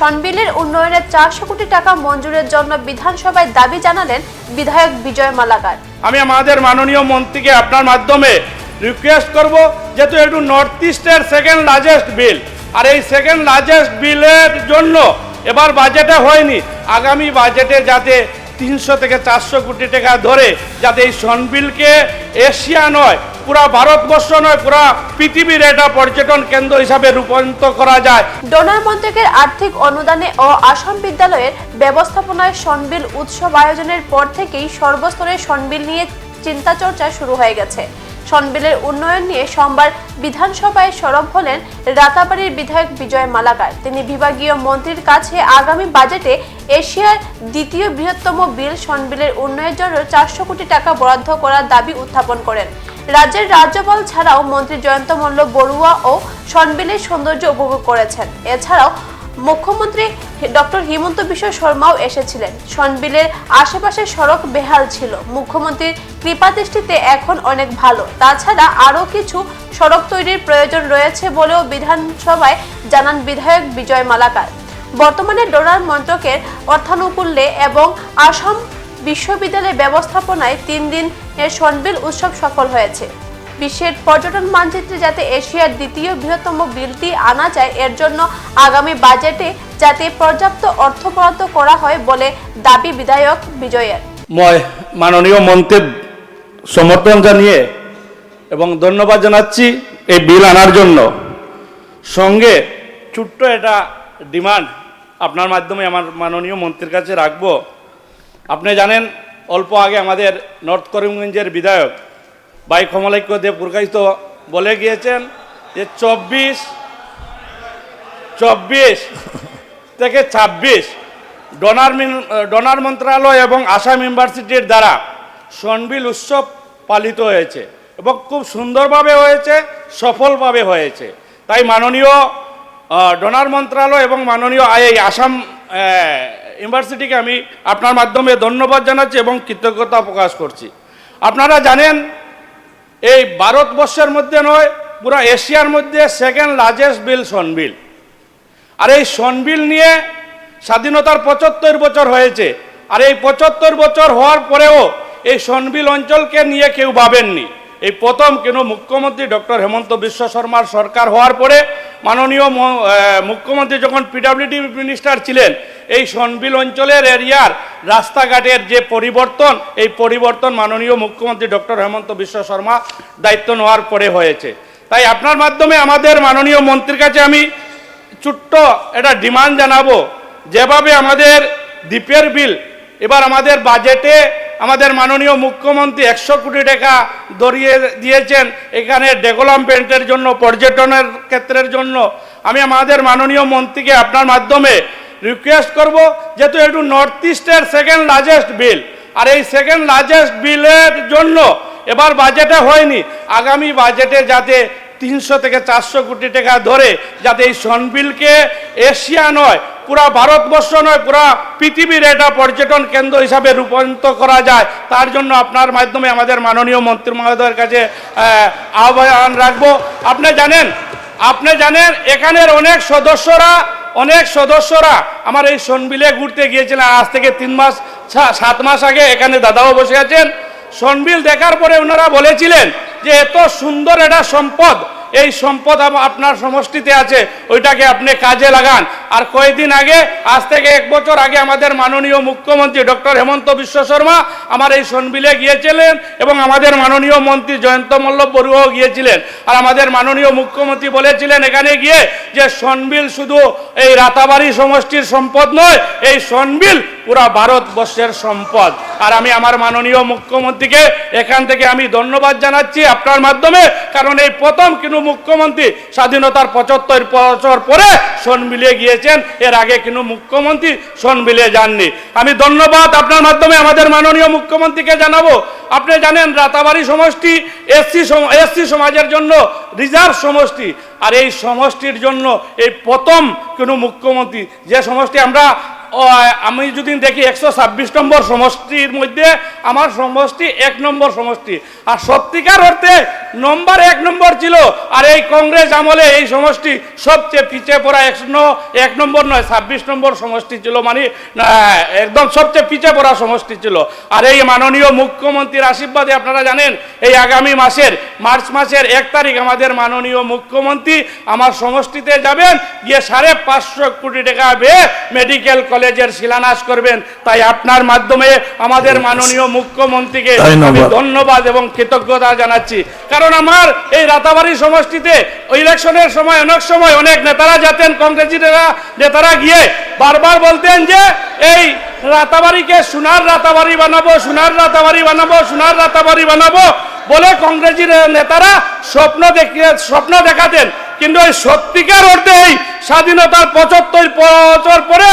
সনবিলের উন্নয়নে চারশো কোটি টাকা মঞ্জুরের জন্য বিধানসভায় দাবি জানালেন বিধায়ক বিজয় মালাকার। আমি আমাদের মাননীয় মন্ত্রীকে আপনার মাধ্যমে রিকোয়েস্ট করব যেহেতু একটু নর্থ ইস্টের সেকেন্ড লার্জেস্ট বিল আর এই সেকেন্ড লার্জেস্ট বিলের জন্য এবার বাজেটে হয়নি। আগামী বাজেটে যাতে তিনশো থেকে চারশো কোটি টাকা ধরে যাতে এই সনবিলকে এশিয়া নয় পুরা ভারতবর্ষ নয়, পুরা পৃথিবীর এটা পর্যটন কেন্দ্র হিসাবে রূপান্তর করা যায়। ডোনার মন্ত্রকের আর্থিক অনুদানে ও আসাম বিদ্যালয়ের ব্যবস্থাপনায় সনবিল উৎসব আয়োজনের পর থেকেই সর্বস্তরে সনবিল নিয়ে চিন্তা চর্চা শুরু হয়ে গেছে। সনবিলের উন্নয়ন নিয়ে সোমবার বিধানসভায় সরব হলেন রাতাবাড়ির বিধায়ক বিজয় মালাকার। তিনি বিভাগীয় মন্ত্রীর কাছে আগামী বাজেটে এশিয়ার দ্বিতীয় বৃহত্তম বিল সনবিলের উন্নয়নের জন্য চারশো কোটি টাকা বরাদ্দ করার দাবি উত্থাপন করেন। রাজ্যের রাজ্যপাল ছাড়াও মন্ত্রী জয়ন্ত মল্ল বড়ুয়া ও সনবিলের সৌন্দর্য উপভোগ করেছেন। এছাড়াও মুখ্যমন্ত্রী ডক্টর হিমন্ত বিশ্ব শর্মাও এসেছিলেন। সনবিলের আশেপাশে সড়ক বেহাল ছিল। মুখ্যমন্ত্রীর কৃপাদৃষ্টিতে এখন অনেক ভালো। তাছাড়া আরও কিছু সড়ক তৈরির প্রয়োজন রয়েছে বলেও বিধানসভায় জানান বিধায়ক বিজয় মালাকার। বর্তমানে ডোনার মন্ত্রকের অর্থানুকূল্যে এবং আসাম বিশ্ববিদ্যালয় ব্যবস্থাপনায় তিন দিনের সনবিল উৎসব সফল হয়েছে। বিশ্বের পর্যটন মানচিত্রে যাতে এশিয়ার দ্বিতীয় বৃহত্তম বিলটি আনা যায়, এর জন্য আগামী বাজেটে যাতে পর্যাপ্ত অর্থ বরাদ্দ করা হয় বলে দাবি বিধায়ক বিজয়ের। মই মাননীয় মন্ত্রীর সমর্থন জানিয়ে এবং ধন্যবাদ জানাচ্ছি এই বিল আনার জন্য। সঙ্গে ছোট্ট এটা ডিমান্ড আপনার মাধ্যমে আমার মাননীয় মন্ত্রীর কাছে রাখব। আপনি জানেন, অল্প আগে আমাদের নর্থ করিমগঞ্জের বিধায়ক বাই কমলাক্য দেব প্রকাশিত বলে গিয়েছেন যে চব্বিশ চব্বিশ থেকে ছাব্বিশ ডোনার ডোনার মন্ত্রণালয় এবং আসাম ইউনিভার্সিটির দ্বারা সনবিল উৎসব পালিত হয়েছে এবং খুব সুন্দরভাবে হয়েছে, সফলভাবে হয়েছে। তাই মাননীয় ডোনার মন্ত্রণালয় এবং মাননীয় আই আসাম ইউনিভার্সিটিকে আমি আপনার মাধ্যমে ধন্যবাদ জানাচ্ছি এবং কৃতজ্ঞতা প্রকাশ করছি। আপনারা জানেন, এই ভারতবর্ষের মধ্যে নয়, পুরো এশিয়ার মধ্যে সেকেন্ড লার্জেস্ট বিল সনবিল আর এই সনবিল নিয়ে স্বাধীনতার পঁচাত্তর বছর হয়েছে। আর এই পঁচাত্তর বছর হওয়ার পরেও এই সনবিল অঞ্চলকে নিয়ে কেউ ভাবেননি। এই প্রথম কেন মুখ্যমন্ত্রী ডক্টর হেমন্ত বিশ্ব শর্মার সরকার হওয়ার পরে মাননীয় মুখ্যমন্ত্রী যখন পিডাব্লিউডি মিনিস্টার ছিলেন এই সনবিল অঞ্চলের এরিয়ার রাস্তাঘাটের যে পরিবর্তন, এই পরিবর্তন মাননীয় মুখ্যমন্ত্রী ডক্টর হেমন্ত বিশ্ব শর্মা দায়িত্ব নেওয়ার পরে হয়েছে। তাই আপনার মাধ্যমে আমাদের মাননীয় মন্ত্রীর কাছে আমি ছোট্ট এটা ডিমান্ড জানাব, যেভাবে আমাদের দ্বীপের বিল, এবার আমাদের বাজেটে আমাদের মাননীয় মুখ্যমন্ত্রী একশো কোটি টাকা দরিয়ে দিয়েছেন, এখানে ডেভেলপমেন্টের জন্য, পর্যটনের ক্ষেত্রের জন্য। আমি আমাদের মাননীয় মন্ত্রীকে আপনার মাধ্যমে রিকোয়েস্ট করব যেহেতু একটু নর্থ ইস্টের সেকেন্ড লার্জেস্ট বিল আর এই সেকেন্ড লার্জেস্ট বিলের জন্য এবার বাজেটে হয়নি। আগামী বাজেটে যাতে তিনশো থেকে চারশো কোটি টাকা ধরে যাতে এই সনবিলকে এশিয়া নয় পুরা ভারতবর্ষ নয় পুরা পৃথিবীর এটা পর্যটন কেন্দ্র হিসাবে রূপান্তর করা যায় তার জন্য আপনার মাধ্যমে আমাদের মাননীয় মন্ত্রী মহোদয়ের কাছে আহ, আহ্বান রাখব। আপনি জানেন আপনি জানেন এখানের অনেক সদস্যরা অনেক সদস্যরা আমার এই সনবিলে ঘুরতে গিয়েছিলেন। আজ থেকে তিন মাস সাত মাস আগে এখানে দাদাও বসে আছেন। সনবিল দেখার পরে ওনারা বলেছিলেন যে, এত সুন্দর এটা সম্পদ, এই সম্পদ আপনার সমষ্টিতে আছে, ওইটাকে আপনি কাজে লাগান। আর কয়েকদিন আগে, আজ থেকে এক বছর আগে আমাদের মাননীয় মুখ্যমন্ত্রী ডক্টর হেমন্ত বিশ্ব শর্মা আমার এই সনবিলে গিয়েছিলেন এবং আমাদের মাননীয় মন্ত্রী জয়ন্ত মল্ল বড়ুয়াও গিয়েছিলেন। আর আমাদের মাননীয় মুখ্যমন্ত্রী বলেছিলেন এখানে গিয়ে যে সনবিল শুধু এই রাতাবাড়ি সমষ্টির সম্পদ নয়, এই সনবিল পুরা ভারতবর্ষের সম্পদ। আর আমি আমার মাননীয় মুখ্যমন্ত্রীকে এখান থেকে আমি ধন্যবাদ জানাচ্ছি আপনার মাধ্যমে, কারণ এই প্রথম কিন্তু মুখ্যমন্ত্রী স্বাধীনতার পঁচাত্তর বছর পরে সন মিলিয়ে গিয়েছেন এর আগে কিন্তু মুখ্যমন্ত্রী মিলিয়ে যাননি। আমি ধন্যবাদ আপনার মাধ্যমে, আমাদের মাননীয় মুখ্যমন্ত্রীকে জানাব। আপনি জানেন, রাতাবাড়ি সমষ্টি, এসসি এসসি সমাজের জন্য রিজার্ভ সমষ্টি। আর এই সমষ্টির জন্য এই প্রথম কোনো মুখ্যমন্ত্রী, যে সমষ্টি আমরা আমি যদি দেখি একশো ছাব্বিশ নম্বর সমষ্টির মধ্যে, আমার সমষ্টি এক নম্বর সমষ্টি। আর সত্যিকার অর্থে নম্বর এক নম্বর ছিল, আর এই কংগ্রেস আমলে এই সমষ্টি সবচেয়ে পিছিয়ে পড়া এক ন- এক নম্বর নয়, ছাব্বিশ নম্বর সমষ্টি ছিল মানে একদম সবচেয়ে পিছিয়ে পড়া সমষ্টি ছিল। আর এই মাননীয় মুখ্যমন্ত্রীর আশীর্বাদে আপনারা জানেন, এই আগামী মাসের মার্চ মাসের এক তারিখ আমাদের মাননীয় মুখ্যমন্ত্রী আমার সমষ্টিতে যাবেন গিয়ে সাড়ে পাঁচশো কোটি টাকা বেয়ে মেডিকেল কলেজের শিলান্যাস করবেন। তাই আপনার মাধ্যমে আমাদের মাননীয় মুখ্যমন্ত্রীকে আমি ধন্যবাদ। এবং কৃতজ্ঞতা জানাচ্ছি। কারণ আমার এই রাতাবাড়ি সমষ্টিতে ইলেকশনের সময় অনেক সময় অনেক নেতারা যেতেন কংগ্রেসি নেতা- নেতারা গিয়ে বারবার বলতেন যে এই রাতাবাড়িকে সোনার রাতাবাড়ি বানাবো সোনার রাতাবাড়ি বানাবো সোনার রাতাবাড়ি বানাবো। বলে কংগ্রেসি নেতারা স্বপ্ন দেখিয়ে স্বপ্ন দেখাতেন। কিন্তু ওই সত্যিকার অর্থে এই স্বাধীনতার পঁচাত্তর বছর পরে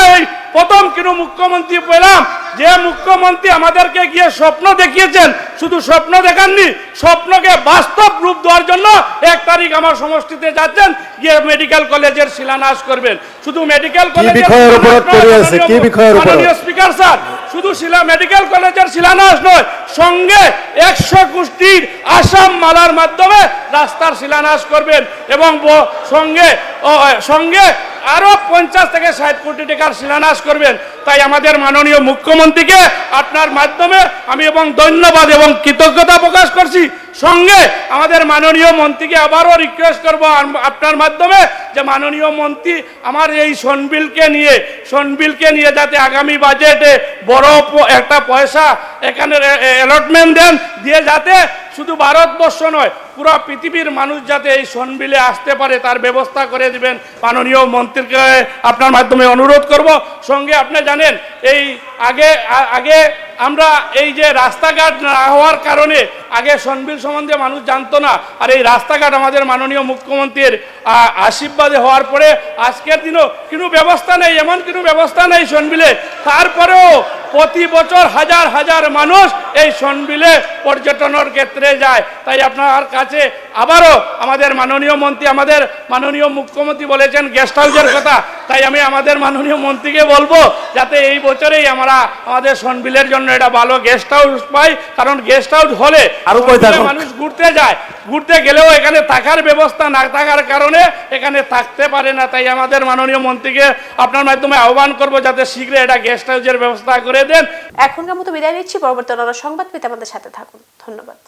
প্রথম কিন্তু মুখ্যমন্ত্রী পেলাম। যে মুখ্যমন্ত্রী আমাদেরকে গিয়ে স্বপ্ন দেখিয়েছেন শুধু স্বপ্ন দেখাননি স্বপ্নকে বাস্তব রূপ দেওয়ার জন্য এক তারিখ আমার সমষ্টিতে যাচ্ছেন গিয়ে মেডিকেল কলেজের শিলান্যাস করবেন। শুধু মেডিকেল কলেজের স্পিকার স্যার শুধু শিলা মেডিকেল কলেজের শিলান্যাস নয়, সঙ্গে একশো গোষ্ঠীর আসাম মালার মাধ্যমে রাস্তার শিলান্যাস করবেন এবং সঙ্গে সঙ্গে আরও পঞ্চাশ থেকে ষাট কোটি টাকার শিলান্যাস করবেন। তাই আমাদের মাননীয় মুখ্যমন্ত্রীকে আপনার মাধ্যমে আমি এবং ধন্যবাদ এবং কৃতজ্ঞতা প্রকাশ করছি। সঙ্গে আমাদের মাননীয় মন্ত্রীকে আবারও রিকোয়েস্ট করব আপনার মাধ্যমে যে মাননীয় মন্ত্রী আমার এই সনবিলকে নিয়ে সনবিলকে নিয়ে যাতে আগামী বাজেটে বড় একটা পয়সা এখানে অ্যালটমেন্ট দেন, দিয়ে যাতে শুধু ভারতবর্ষ নয়, পুরো পৃথিবীর মানুষ যাতে এই সনবিলে আসতে পারে, তার ব্যবস্থা করে দিবেন। মাননীয় মন্ত্রীকে আপনার মাধ্যমে অনুরোধ করব। সঙ্গে আপনি জানেন, এই আগে আগে আমরা এই যে রাস্তাঘাট না হওয়ার কারণে আগে সনবিল সম্বন্ধে মানুষ জানতো না, আর এই রাস্তাঘাট আমাদের মাননীয় মুখ্যমন্ত্রীর আশীর্বাদে হওয়ার পরে আজকের দিনও কোনো ব্যবস্থা নেই, এমন কোনো ব্যবস্থা নেই সনবিলে তারপরেও প্রতি বছর হাজার হাজার মানুষ এই সনবিলে পর্যটনের ক্ষেত্রে যায়। তাই আপনার কাছে আবারও আমাদের মাননীয় মন্ত্রী আমাদের মাননীয় মুখ্যমন্ত্রী বলেছেন গেস্ট হাউসের কথা। তাই আমি আমাদের মাননীয় মন্ত্রীকে বলব যাতে এই বছরেই আমরা আমাদের সনবিলের জন্য এটা ভালো গেস্ট হাউস পাই। কারণ গেস্ট হাউস হলে আরও মানুষ ঘুরতে যায়। ঘুরতে গেলেও এখানে থাকার ব্যবস্থা না থাকার কারণে এখানে থাকতে পারে না। তাই আমাদের মাননীয় মন্ত্রীকে আপনার মাধ্যমে আহ্বান করব যাতে শীঘ্র এটা গেস্ট হাউসের ব্যবস্থা করে দেন। এখনকার মতো বিদায় নিচ্ছি। পরবর্তী অন্যান্য সংবাদ পেতে আমাদের সাথে থাকুন। ধন্যবাদ।